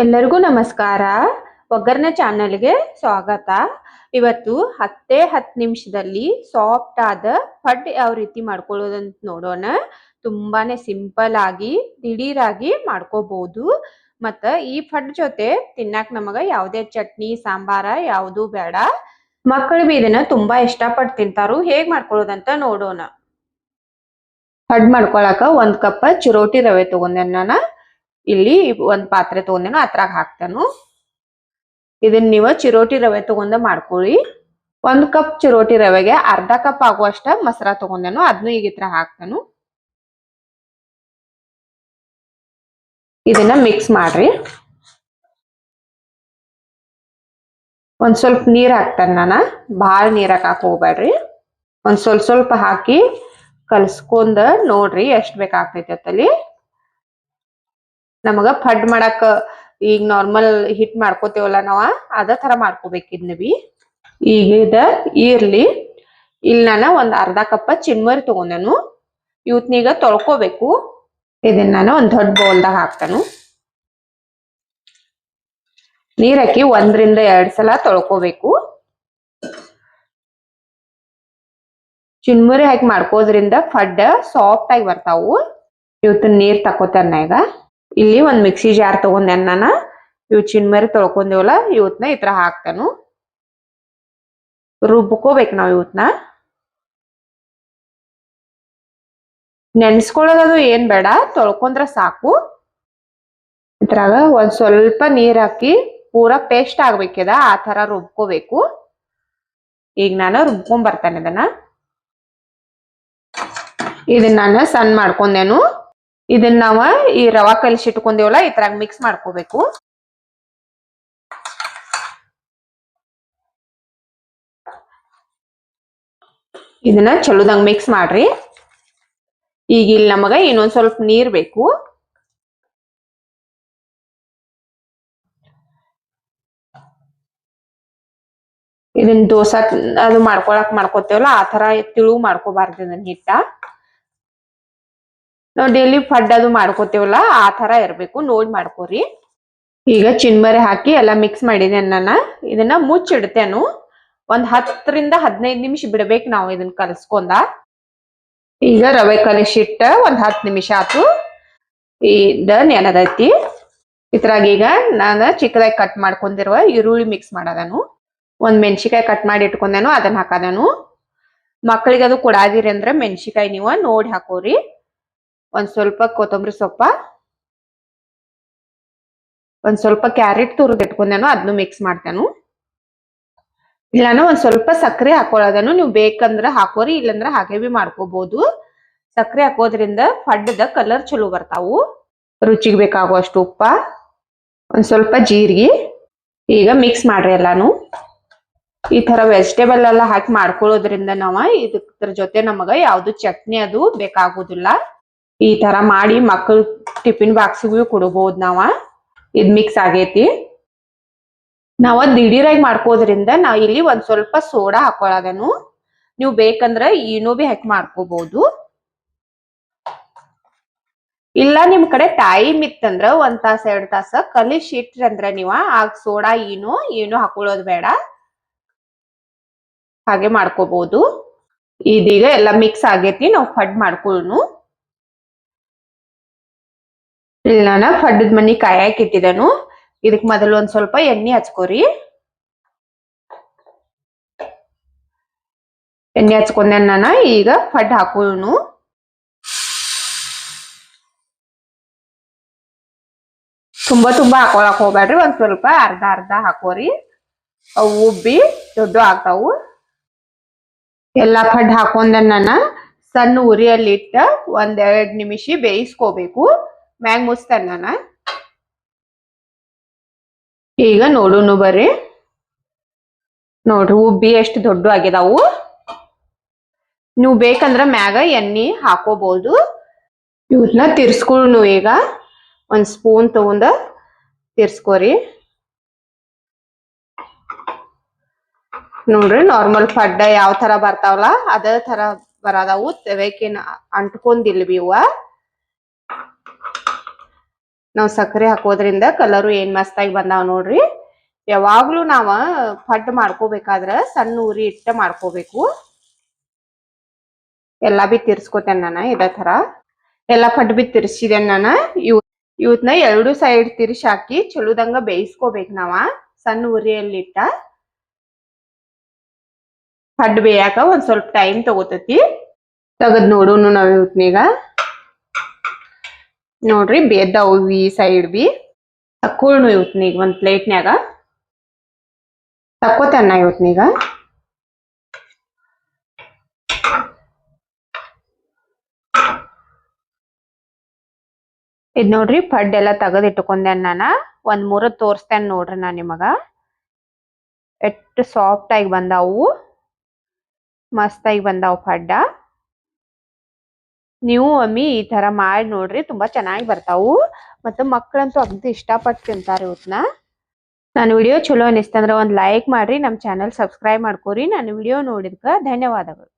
ಎಲ್ಲರಿಗೂ ನಮಸ್ಕಾರ. ಒಗ್ಗರಣೆ ಚಾನಲ್ಗೆ ಸ್ವಾಗತ. ಇವತ್ತು ಹತ್ತೇ ಹತ್ತು ನಿಮಿಷದಲ್ಲಿ ಸಾಫ್ಟ್ ಆದ ಫಡ್ ಯಾವ ರೀತಿ ಮಾಡ್ಕೊಳ್ಳೋದಂತ ನೋಡೋಣ. ತುಂಬಾನೇ ಸಿಂಪಲ್ ಆಗಿ, ದಿಢೀರಾಗಿ ಮಾಡ್ಕೋಬಹುದು ಮತ್ತ ಈ ಫಡ್ ಜೊತೆ ತಿನ್ನಾಕ ನಮಗ ಯಾವುದೇ ಚಟ್ನಿ, ಸಾಂಬಾರ ಯಾವುದು ಬೇಡ. ಮಕ್ಕಳು ಬಿ ಇದನ್ನ ತುಂಬಾ ಇಷ್ಟಪಟ್ಟು ತಿಂತಾರು. ಹೇಗ್ ಮಾಡ್ಕೊಳ್ಳೋದಂತ ನೋಡೋಣ. ಫಡ್ ಮಾಡ್ಕೊಳಕ ಒಂದ್ ಕಪ್ ಚಿರೋಟಿ ರವೆ ತಗೊಂಡೆ ನಾನು. ಇಲ್ಲಿ ಒಂದ್ ಪಾತ್ರೆ ತಗೊಂಡೇನು ಅದ್ರಾಗ ಹಾಕ್ತಾನು. ಇದನ್ನ ನೀವು ಚಿರೋಟಿ ರವೆ ತಗೊಂಡ ಮಾಡ್ಕೊಳ್ಳಿ. ಒಂದ್ ಕಪ್ ಚಿರೋಟಿ ರವೆಗೆ ಅರ್ಧ ಕಪ್ ಆಗುವಷ್ಟ ಮಸರ ತಗೊಂಡೇನು ಅದನ್ನು ಈಗ ಇತ್ರ ಹಾಕ್ತಾನು. ಇದನ್ನ ಮಿಕ್ಸ್ ಮಾಡ್ರಿ. ಒಂದ್ ಸ್ವಲ್ಪ ನೀರ್ ಹಾಕ್ತಾನೆ ನಾನು. ಭಾಳ ನೀರ್ ಹಾಕಕ್ ಹೋಗ್ಬೇಡ್ರಿ. ಒಂದ್ ಸ್ವಲ್ಪ ಸ್ವಲ್ಪ ಹಾಕಿ ಕಲ್ಸ್ಕೊಂಡ್ ನೋಡ್ರಿ ಎಷ್ಟ್ ಬೇಕಾಗ್ತೈತಿ ಅತ್ತಲ್ಲಿ. ನಮಗ ಫಡ್ ಮಾಡಾಕ ಈಗ ನಾರ್ಮಲ್ ಹಿಟ್ ಮಾಡ್ಕೋತೇವಲ್ಲ ನಾವ, ಅದ ತರ ಮಾಡ್ಕೋಬೇಕು ಇದ್ನ ಬಿ. ಈಗ ಇದ ಇರ್ಲಿ ಇಲ್ಲಿ ನಾನು ಒಂದ್ ಅರ್ಧ ಕಪ್ಪ ಚಿನ್ಮರಿ ತಗೊಂಡನು, ಇವತ್ನೀಗ ತೊಳ್ಕೋಬೇಕು. ಇದನ್ನ ನಾನು ಒಂದ್ ದೊಡ್ಡ ಬೌಲ್ದಾಗ ಹಾಕ್ತಾನು. ನೀರ್ ಹಾಕಿ ಒಂದ್ರಿಂದ ಎರಡ್ ಸಲ ತೊಳ್ಕೋಬೇಕು. ಚಿನ್ಮರಿ ಹಾಕಿ ಮಾಡ್ಕೋದ್ರಿಂದ ಫಡ್ ಸಾಫ್ಟ್ ಆಗಿ ಬರ್ತಾವು. ಇವತ್ತು ನೀರ್ ತಕೋತಾನ ಈಗ. ಇಲ್ಲಿ ಒಂದು ಮಿಕ್ಸಿ ಜಾರ್ ತಗೊಂಡೆ ನಾನು ಇವ್ ಚಿನ್ಮರಿ ತೊಳ್ಕೊಂಡೇವಲ್ಲ ಇವತ್ನ ಈ ತರ ಹಾಕ್ತಾನು. ರುಬ್ಕೋಬೇಕು ನಾವು ಇವತ್ನ ನೆನ್ಸ್ಕೊಳ್ಳೋದು ಏನ್ ಬೇಡ, ತೊಳ್ಕೊಂಡ್ರೆ ಸಾಕು. ಇದ್ರಾಗ ಒಂದ್ ಸ್ವಲ್ಪ ನೀರ್ ಹಾಕಿ ಪೂರಾ ಪೇಸ್ಟ್ ಆಗ್ಬೇಕಿದ, ಆ ತರ ರುಬ್ಕೋಬೇಕು. ಈಗ ನಾನು ರುಬ್ಕೊಂಡ್ ಬರ್ತಾನೆ ಇದನ್ನ. ಇದನ್ನ ನಾನು ಸಣ್ಣ ಮಾಡ್ಕೊಂಡೇನು. ಇದನ್ನ ನಾವ ಈ ರವಾ ಕಲಿಸಿಟ್ಕೊಂಡೇವಲ್ಲ ಈ ತರ ಮಿಕ್ಸ್ ಮಾಡ್ಕೋಬೇಕು. ಇದನ್ನ ಚಲೋದಂಗ್ ಮಿಕ್ಸ್ ಮಾಡ್ರಿ. ಈಗ ಇಲ್ಲಿ ನಮಗ ಇನ್ನೊಂದ್ ಸ್ವಲ್ಪ ನೀರ್ ಬೇಕು. ಇದನ್ನ ದೋಸಾ ಅದು ಮಾಡ್ಕೊಳಕ್ ಮಾಡ್ಕೋತೇವಲ್ಲ, ಆ ತರ ತಿಳು ಮಾಡ್ಕೋಬಾರ್ದು ಇದನ್ನ ಹಿಟ್ಟ. ನಾವ್ ಡೈಲಿ ಫಡ್ ಅದು ಮಾಡ್ಕೋತೇವಲ್ಲ, ಆ ತರ ಇರಬೇಕು. ನೋಡಿ ಮಾಡ್ಕೋರಿ. ಈಗ ಚಿನ್ಮರಿ ಹಾಕಿ ಎಲ್ಲ ಮಿಕ್ಸ್ ಮಾಡಿದೆ ನಾನು ಇದನ್ನ ಮುಚ್ಚಿಡ್ತೇನು ಒಂದ್ ಹತ್ತರಿಂದ ಹದಿನೈದು ನಿಮಿಷ ಬಿಡಬೇಕು ನಾವು ಇದನ್ನ ಕಲಸ್ಕೊಂಡ. ಈಗ ರವೆ ಕಲಿಸಿಟ್ಟ ಒಂದ್ ಹತ್ತು ನಿಮಿಷ ಆತು. ಇದ ನೆನದೈತಿ ಇದ್ರಾಗ ಈಗ ನಾನು ಚಿಕ್ಕದಾಗಿ ಕಟ್ ಮಾಡ್ಕೊಂಡಿರುವ ಈರುಳ್ಳಿ ಮಿಕ್ಸ್ ಮಾಡೋದನು ಒಂದ್ ಮೆಣಸಿಕಾಯಿ ಕಟ್ ಮಾಡಿ ಇಟ್ಕೊಂಡೇನು ಅದನ್ನ ಹಾಕೋದನು ಮಕ್ಕಳಿಗೆ ಅದು ಕೊಡಾದಿರಿ ಅಂದ್ರೆ ಮೆಣಸಿಕಾಯಿ ನೀವು ನೋಡಿ ಹಾಕೋರಿ. ಒಂದ್ ಸ್ವಲ್ಪ ಕೊತ್ತಂಬರಿ ಸೊಪ್ಪ, ಒಂದ್ ಸ್ವಲ್ಪ ಕ್ಯಾರೆಟ್ ತುರಿದ್ ಇಟ್ಕೊಂಡೇನು ಅದನ್ನು ಮಿಕ್ಸ್ ಮಾಡ್ತೇನು. ಇಲ್ಲಾನು ಒಂದ್ ಸ್ವಲ್ಪ ಸಕ್ಕರೆ ಹಾಕೊಳ್ಳೋದನು ನೀವು ಬೇಕಂದ್ರ ಹಾಕೋರಿ, ಇಲ್ಲಂದ್ರ ಹಾಗೆ ಬಿ ಮಾಡ್ಕೋಬಹುದು ಸಕ್ಕರೆ ಹಾಕೋದ್ರಿಂದ ಫಡ್ಡದ ಕಲರ್ ಚಲೋ ಬರ್ತಾವು. ರುಚಿಗೆ ಬೇಕಾಗುವಷ್ಟು ಉಪ್ಪ, ಒಂದ್ ಸ್ವಲ್ಪ ಜೀರಿಗೆ, ಈಗ ಮಿಕ್ಸ್ ಮಾಡ್ರಿ ಎಲ್ಲಾನು. ಈ ತರ ವೆಜಿಟೇಬಲ್ ಎಲ್ಲ ಹಾಕಿ ಮಾಡ್ಕೊಳ್ಳೋದ್ರಿಂದ ನಾವ ಇದ್ರ ಜೊತೆ ನಮಗ ಯಾವ್ದು ಚಟ್ನಿ ಅದು ಬೇಕಾಗುದಿಲ್ಲ. ಈ ತರ ಮಾಡಿ ಮಕ್ಕಳು ಟಿಫಿನ್ ಬಾಕ್ಸ್ಗೂ ಕೊಡಬಹುದು ನಾವ. ಇದ್ ಮಿಕ್ಸ್ ಆಗೈತಿ. ನಾವ ದಿಢೀರಾಗಿ ಮಾಡ್ಕೋದ್ರಿಂದ ನಾವ್ ಇಲ್ಲಿ ಒಂದ್ ಸ್ವಲ್ಪ ಸೋಡಾ ಹಾಕೊಳಗನು ನೀವು ಬೇಕಂದ್ರ ಏನೋ ಬಿ ಹಾಕಿ ಮಾಡ್ಕೋಬಹುದು ಇಲ್ಲ ನಿಮ್ ಕಡೆ ಟೈಮ್ ಇತ್ತಂದ್ರ ಒಂದ್ ತಾಸ, ಎರಡ್ ತಾಸ ಕಲಿಸಿ ಇಟ್ರಂದ್ರ ನೀವ. ಆಗ ಸೋಡಾ ಏನು ಏನು ಹಾಕೊಳ್ಳೋದು ಬೇಡ. ಹಾಗೆ ಮಾಡ್ಕೋಬಹುದು ಇದೀಗ ಎಲ್ಲ ಮಿಕ್ಸ್ ಆಗೇತಿ, ನಾವು ಫಡ್ ಮಾಡ್ಕೊಳ್ಳು ಇಲ್ಲಿ ನಾನು ಫಡ್ಡದ ಮನಿ ಕಾಯಕ್ ಇಟ್ಟಿದನು ಇದಕ್ ಮೊದಲು ಒಂದ್ ಸ್ವಲ್ಪ ಎಣ್ಣೆ ಹಚ್ಕೋರಿ. ಎಣ್ಣೆ ಹಚ್ಕೊಂಡೆ ನಾನು ಈಗ ಫಡ್ ಹಾಕೋನು ತುಂಬಾ ತುಂಬಾ ಹಾಕೊಳಕ್ ಹೋಗ್ಬೇಡ್ರಿ ಒಂದ್ ಸ್ವಲ್ಪ ಅರ್ಧ ಅರ್ಧ ಹಾಕೋರಿ. ಅವು ಉಬ್ಬಿ ದೊಡ್ಡ ಆಗ್ತಾವು. ಎಲ್ಲಾ ಫಡ್ ಹಾಕೊಂಡೆ ನಾನು ಸಣ್ಣ ಉರಿಯಲ್ಲಿಟ್ಟ ಒಂದೆರಡು ನಿಮಿಷ ಬೇಯಿಸ್ಕೋಬೇಕು. ಮ್ಯಾಗ್ ಮುಚ್ತೇನೆ ನಾನು? ಈಗ ನೋಡೋಣ ಬರ್ರಿ. ನೋಡ್ರಿ ಉಬ್ಬಿ ಎಷ್ಟು ದೊಡ್ಡ ಆಗಿದಾವು ನೀವು ಬೇಕಂದ್ರ ಮ್ಯಾಗ ಎಣ್ಣಿ ಹಾಕೋಬಹುದು ಇವ್ರನ್ನ ತಿರ್ಸ್ಕೊಳ್ಳು ಈಗ. ಒಂದ್ ಸ್ಪೂನ್ ತಗೊಂಡ ತಿರ್ಸ್ಕೋರಿ. ನೋಡ್ರಿ ನಾರ್ಮಲ್ ಫಡ್ಡ ಯಾವ ತರ ಬರ್ತಾವಲ್ಲ ಅದೇ ತರ ಬರದವು. ತೆವಕೇನ ಅಂಟ್ಕೊಂದಿಲ್ವಿ ಇವ. ನಾವ್ ಸಕ್ಕರೆ ಹಾಕೋದ್ರಿಂದ ಕಲರು ಏನ್ ಮಸ್ತಾಗಿ ಬಂದಾವ್ ನೋಡ್ರಿ. ಯಾವಾಗ್ಲೂ ನಾವ ಪಡ್ಡು ಮಾಡ್ಕೋಬೇಕಾದ್ರ ಸಣ್ಣ ಉರಿ ಇಟ್ಟ ಮಾಡ್ಕೋಬೇಕು. ಎಲ್ಲಾ ಬಿ ತಿರ್ಸ್ಕೊತೇನೆ ನಾನು ಇದೇ ತರ ಎಲ್ಲಾ ಪಡ್ಡು ಬಿ ತಿರ್ಸಿದೇನೆ ನಾನು. ಇವ್, ಇವತ್ನ ಎರಡು ಸೈಡ್ ತಿರ್ಸಿ ಹಾಕಿ ಚಲೋದಂಗ ಬೇಯಿಸ್ಕೋಬೇಕು ನಾವ ಸಣ್ಣ ಉರಿಯಲ್ಲಿ ಇಟ್ಟ. ಪಡ್ಡು ಬೇಯಾಕ ಒಂದ್ ಸ್ವಲ್ಪ ಟೈಮ್ ತಗೋತತಿ. ತಗದ್ ನೋಡೋನು ನಾವ್ ಇವತ್ನೀಗ. ನೋಡ್ರಿ ಬೇದ್ದಾವು ಈ ಸೈಡ್ ಬಿ. ತಕ್ಕೊಳ್ನು ಇವತ್ನೀಗ ಒಂದ್ ಪ್ಲೇಟ್ನ್ಯಾಗ ತಕ್ಕೋತೇನ ಇವತ್ನೀಗ ಇದ್ ನೋಡ್ರಿ ಪಡ್ ಎಲ್ಲ ತೆಗದ್ ಇಟ್ಕೊಂಡೆ ಒಂದ್ ಮೂರ ತೋರಿಸ್ತೇನೆ ನೋಡ್ರಿ ನಾ ನಿಮಗ. ಎಷ್ಟು ಸಾಫ್ಟಾಗಿ ಬಂದಾವು. ಮಸ್ತಾಗಿ ಬಂದಾವು ಪಡ್ಡ. ನೀವು ಒಮ್ಮಿ ಈ ತರ ಮಾಡಿ ನೋಡ್ರಿ, ತುಂಬಾ ಚೆನ್ನಾಗಿ ಬರ್ತಾವು. ಮತ್ತು ಮಕ್ಕಳಂತೂ ಅಗ್ದಿ ಇಷ್ಟಪಟ್ಟು ತಿಂತಾರೆ ಇವತ್ನ. ನಾನು ವಿಡಿಯೋ ಚಲೋ ಅನಿಸ್ತಂದ್ರ ಒಂದು ಲೈಕ್ ಮಾಡ್ರಿ ನಮ್ಮ ಚಾನಲ್ ಸಬ್ಸ್ಕ್ರೈಬ್ ಮಾಡ್ಕೋರಿ. ನಾನು ವಿಡಿಯೋ ನೋಡಿದ್ಕ ಧನ್ಯವಾದಗಳು.